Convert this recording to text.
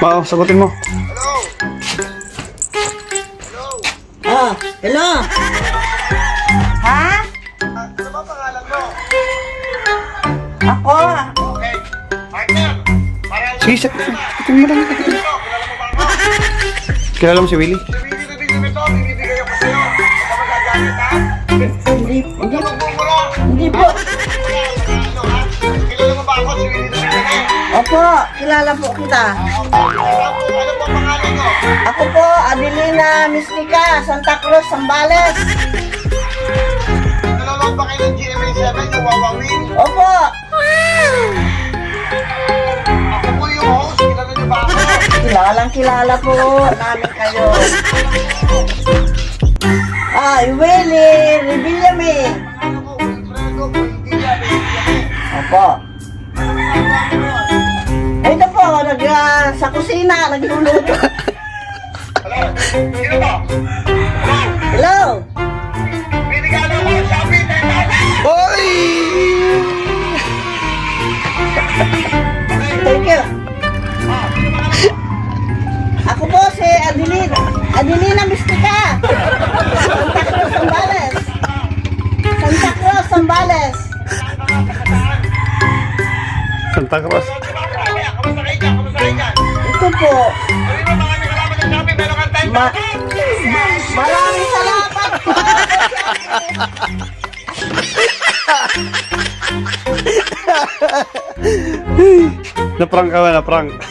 Bao, sagutin mo. Oh, hello? Ha? Ano ba pangalan mo? Ako? Okay. Partner, para Sige, sagutin mo lang. Ano, kilala mo ba ako? Kilala mo si Willie? Si Willie binibigay ako sa'yo. Ka magagalit ha? Opo, kilala po kita. Ano po pangalan mo? Ako po, Adelina Mistika, Santa Cruz, Zambales. Nanonood ba kayo ng GMA7 yung Wawawin? Opo, Ako po yung host, kilala niyo ba ako? kilalang kilala po namin kayo. Ay, Willie, Revillame. Ano ko, Wilfredo, Buendia, Buendia. Opo. Ito po, nag, ah, sa kusina, nagluluto. Hello? Sino ba? Hello? Binigyan ako, Shopee, 10,000! Oy! Thank you. Ako po si Adelina. Adelina Mistika. Santa Cruz, Zambales. Santa Cruz, Zambales. Santa Cruz. Ma maraming salamat po. Naprank ka ba? Naprank.